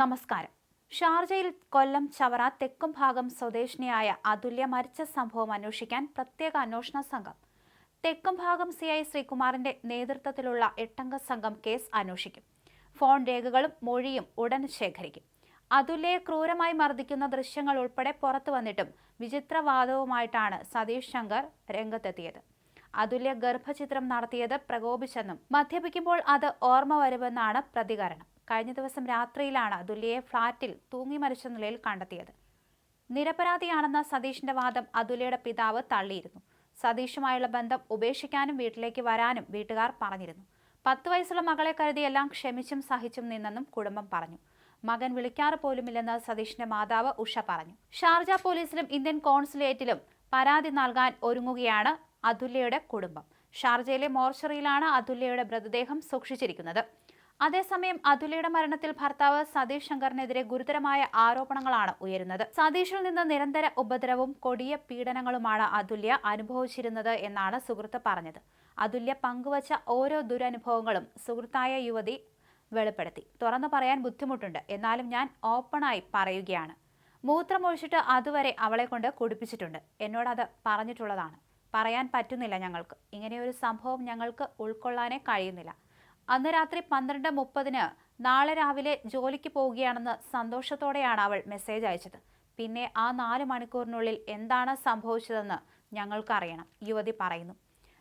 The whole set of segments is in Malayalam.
നമസ്കാരം. ഷാർജയിൽ കൊല്ലം ചവറ തെക്കും ഭാഗം സ്വദേശിനിയായ അതുല്യ മരിച്ച സംഭവം അന്വേഷിക്കാൻ പ്രത്യേക അന്വേഷണ സംഘം. തെക്കും ഭാഗം സി ഐ ശ്രീകുമാറിന്റെ നേതൃത്വത്തിലുള്ള എട്ടംഗ സംഘം കേസ് അന്വേഷിക്കും. ഫോൺ രേഖകളും മൊഴിയും ഉടൻ ശേഖരിക്കും. അതുല്യയെ ക്രൂരമായി മർദ്ദിക്കുന്ന ദൃശ്യങ്ങൾ ഉൾപ്പെടെ പുറത്തു വന്നിട്ടും വിചിത്രവാദവുമായിട്ടാണ് സതീഷ് ശങ്കർ രംഗത്തെത്തിയത്. അതുല്യ ഗർഭചിത്രം നടത്തിയത് പ്രകോപിച്ചെന്നും മദ്യപിക്കുമ്പോൾ അത് ഓർമ്മ വരുമെന്നാണ് പ്രതികരണം. കഴിഞ്ഞ ദിവസം രാത്രിയിലാണ് അതുല്യയെ ഫ്ളാറ്റിൽ തൂങ്ങി മരിച്ച നിലയിൽ കണ്ടെത്തിയത്. നിരപരാധിയാണെന്ന സതീഷിന്റെ വാദം അതുല്യയുടെ പിതാവ് തള്ളിയിരുന്നു. സതീഷുമായുള്ള ബന്ധം ഉപേക്ഷിക്കാനും വീട്ടിലേക്ക് വരാനും വീട്ടുകാർ പറഞ്ഞിരുന്നു. പത്ത് വയസ്സുള്ള മകളെ കരുതി എല്ലാം ക്ഷമിച്ചും സഹിച്ചും നിന്നെന്നും കുടുംബം പറഞ്ഞു. മകൻ വിളിക്കാറ് പോലുമില്ലെന്ന് സതീഷിന്റെ മാതാവ് ഉഷ പറഞ്ഞു. ഷാർജ പോലീസിലും ഇന്ത്യൻ കോൺസുലേറ്റിലും പരാതി നൽകാൻ ഒരുങ്ങുകയാണ് അതുല്യയുടെ കുടുംബം. ഷാർജയിലെ മോർച്ചറിയിലാണ് അതുല്യയുടെ മൃതദേഹം സൂക്ഷിച്ചിരിക്കുന്നത്. അതേസമയം അതുലയുടെ മരണത്തിൽ ഭർത്താവ് സതീഷ് ശങ്കറിനെതിരെ ഗുരുതരമായ ആരോപണങ്ങളാണ് ഉയരുന്നത്. സതീഷിൽ നിന്ന് നിരന്തര ഉപദ്രവവും കൊടിയ പീഡനങ്ങളുമാണ് അതുല്യ അനുഭവിച്ചിരുന്നത് എന്നാണ് സുഹൃത്ത് പറഞ്ഞത്. അതുല്യ പങ്കുവച്ച ഓരോ ദുരനുഭവങ്ങളും സുഹൃത്തായ യുവതി വെളിപ്പെടുത്തി. തുറന്നു പറയാൻ ബുദ്ധിമുട്ടുണ്ട്. എന്നാലും ഞാൻ ഓപ്പണായി പറയുകയാണ്. മൂത്രമൊഴിച്ചിട്ട് അതുവരെ അവളെ കൊണ്ട് കുടിപ്പിച്ചിട്ടുണ്ട്. എന്നോട് അത് പറഞ്ഞിട്ടുള്ളതാണ്. പറയാൻ പറ്റുന്നില്ല ഞങ്ങൾക്ക്. ഇങ്ങനെയൊരു സംഭവം ഞങ്ങൾക്ക് ഉൾക്കൊള്ളാനേ കഴിയുന്നില്ല. അന്ന് രാത്രി പന്ത്രണ്ട് മുപ്പതിന് നാളെ രാവിലെ ജോലിക്ക് പോവുകയാണെന്ന് സന്തോഷത്തോടെയാണ് അവൾ മെസ്സേജ് അയച്ചത്. പിന്നെ ആ നാല് മണിക്കൂറിനുള്ളിൽ എന്താണ് സംഭവിച്ചതെന്ന് ഞങ്ങൾക്കറിയണം യുവതി പറയുന്നു.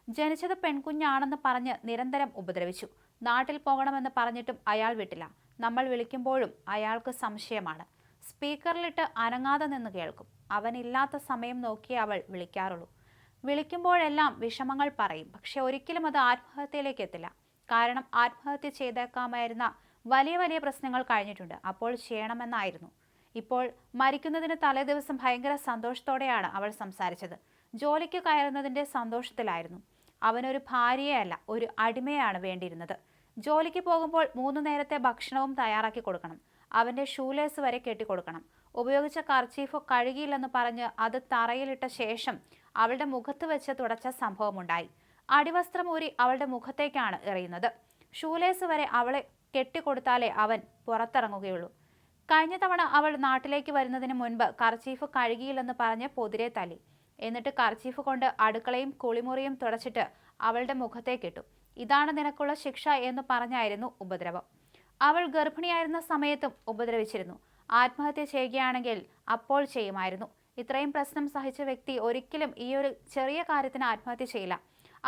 ജനിച്ചത് പെൺകുഞ്ഞാണെന്ന് പറഞ്ഞ് നിരന്തരം ഉപദ്രവിച്ചു. നാട്ടിൽ പോകണമെന്ന് പറഞ്ഞിട്ടും അയാൾ വിട്ടില്ല. നമ്മൾ വിളിക്കുമ്പോഴും അയാൾക്ക് സംശയമാണ്. സ്പീക്കറിലിട്ട് അനങ്ങാതെ നിന്ന് കേൾക്കും. അവനില്ലാത്ത സമയം നോക്കിയേ അവൾ വിളിക്കാറുള്ളൂ. വിളിക്കുമ്പോഴെല്ലാം വിഷമങ്ങൾ പറയും. പക്ഷെ ഒരിക്കലും അത് ആത്മഹത്യയിലേക്ക് എത്തില്ല. കാരണം ആത്മഹത്യ ചെയ്തേക്കാമായിരുന്ന വലിയ വലിയ പ്രശ്നങ്ങൾ കഴിഞ്ഞിട്ടുണ്ട്. അപ്പോൾ ചെയ്യണമെന്നായിരുന്നു. ഇപ്പോൾ മരിക്കുന്നതിന് തലേദിവസം ഭയങ്കര സന്തോഷത്തോടെയാണ് അവൾ സംസാരിച്ചത്. ജോലിക്ക് കയറുന്നതിന്റെ സന്തോഷത്തിലായിരുന്നു. അവനൊരു ഭാര്യയല്ല ഒരു അടിമയാണ് വേണ്ടിയിരുന്നത്. ജോലിക്ക് പോകുമ്പോൾ മൂന്ന് നേരത്തെ ഭക്ഷണവും തയ്യാറാക്കി കൊടുക്കണം. അവന്റെ ഷൂലേസ് വരെ കെട്ടിക്കൊടുക്കണം. ഉപയോഗിച്ച കർച്ചീഫ് കഴുകിയില്ലെന്ന് പറഞ്ഞ് അത് തറയിലിട്ട ശേഷം അവളുടെ മുഖത്ത് വെച്ച് തുടച്ച സംഭവമുണ്ടായി. അടിവസ്ത്രം ഊരി അവളുടെ മുഖത്തേക്കാണ് എറിയുന്നത്. ഷൂലേസ് വരെ അവളെ കെട്ടിക്കൊടുത്താലേ അവൻ പുറത്തിറങ്ങുകയുള്ളൂ. കഴിഞ്ഞ തവണ അവൾ നാട്ടിലേക്ക് വരുന്നതിന് മുൻപ് കർച്ചീഫ് കഴുകിയില്ലെന്ന് പറഞ്ഞ് പൊതിരെ തല്ലി. എന്നിട്ട് കർച്ചീഫ് കൊണ്ട് അടുക്കളയും കുളിമുറിയും തുടച്ചിട്ട് അവളുടെ മുഖത്തേക്കിട്ടു. ഇതാണ് നിനക്കുള്ള ശിക്ഷ എന്ന് പറഞ്ഞായിരുന്നു ഉപദ്രവം. അവൾ ഗർഭിണിയായിരുന്ന സമയത്തും ഉപദ്രവിച്ചിരുന്നു. ആത്മഹത്യ ചെയ്യുകയാണെങ്കിൽ അപ്പോൾ ചെയ്യുമായിരുന്നു. ഇത്രയും പ്രശ്നം സഹിച്ച വ്യക്തി ഒരിക്കലും ഈ ഒരു ചെറിയ കാര്യത്തിന് ആത്മഹത്യ ചെയ്യില്ല.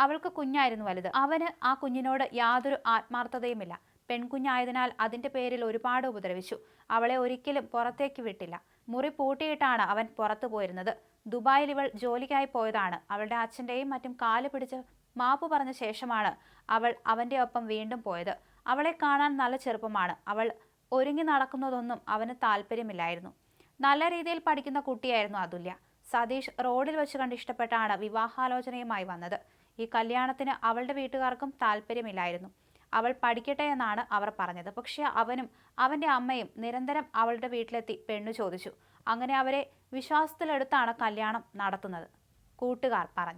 അവൾക്ക് കുഞ്ഞായിരുന്നു വലുത്. അവന് ആ കുഞ്ഞിനോട് യാതൊരു ആത്മാർത്ഥതയുമില്ല. പെൺകുഞ്ഞായതിനാൽ അതിന്റെ പേരിൽ ഒരുപാട് ഉപദ്രവിച്ചു. അവളെ ഒരിക്കലും പുറത്തേക്ക് വിട്ടില്ല. മുറി പൂട്ടിയിട്ടാണ് അവൻ പുറത്തു പോയിരുന്നത്. ദുബായിൽ ഇവൾ ജോലിക്കായി പോയതാണ്. അവളുടെ അച്ഛന്റെയും മറ്റും കാൽ പിടിച്ച് മാപ്പ് പറഞ്ഞ ശേഷമാണ് അവൾ അവന്റെ ഒപ്പം വീണ്ടും പോയത്. അവളെ കാണാൻ നല്ല ചെറുപ്പമാണ്. അവൾ ഒരുങ്ങി നടക്കുന്നതൊന്നും അവന് താല്പര്യമില്ലായിരുന്നു. നല്ല രീതിയിൽ പഠിക്കുന്ന കുട്ടിയായിരുന്നു അതുല്യ. സതീഷ് റോഡിൽ വെച്ച് കണ്ട് ഇഷ്ടപ്പെട്ടാണ് വിവാഹാലോചനയുമായി വന്നത്. ഈ കല്യാണത്തിന് അവളുടെ വീട്ടുകാർക്കും താല്പര്യമില്ലായിരുന്നു. അവൾ പഠിക്കട്ടെ എന്നാണ് അവർ പറഞ്ഞത്. പക്ഷേ അവനും അവന്റെ അമ്മയും നിരന്തരം അവളുടെ വീട്ടിലെത്തി പെണ്ണു ചോദിച്ചു. അങ്ങനെ അവരെ വിശ്വാസത്തിലെടുത്താണ് കല്യാണം നടത്തുന്നത്. കൂട്ടുകാർ പറഞ്ഞു.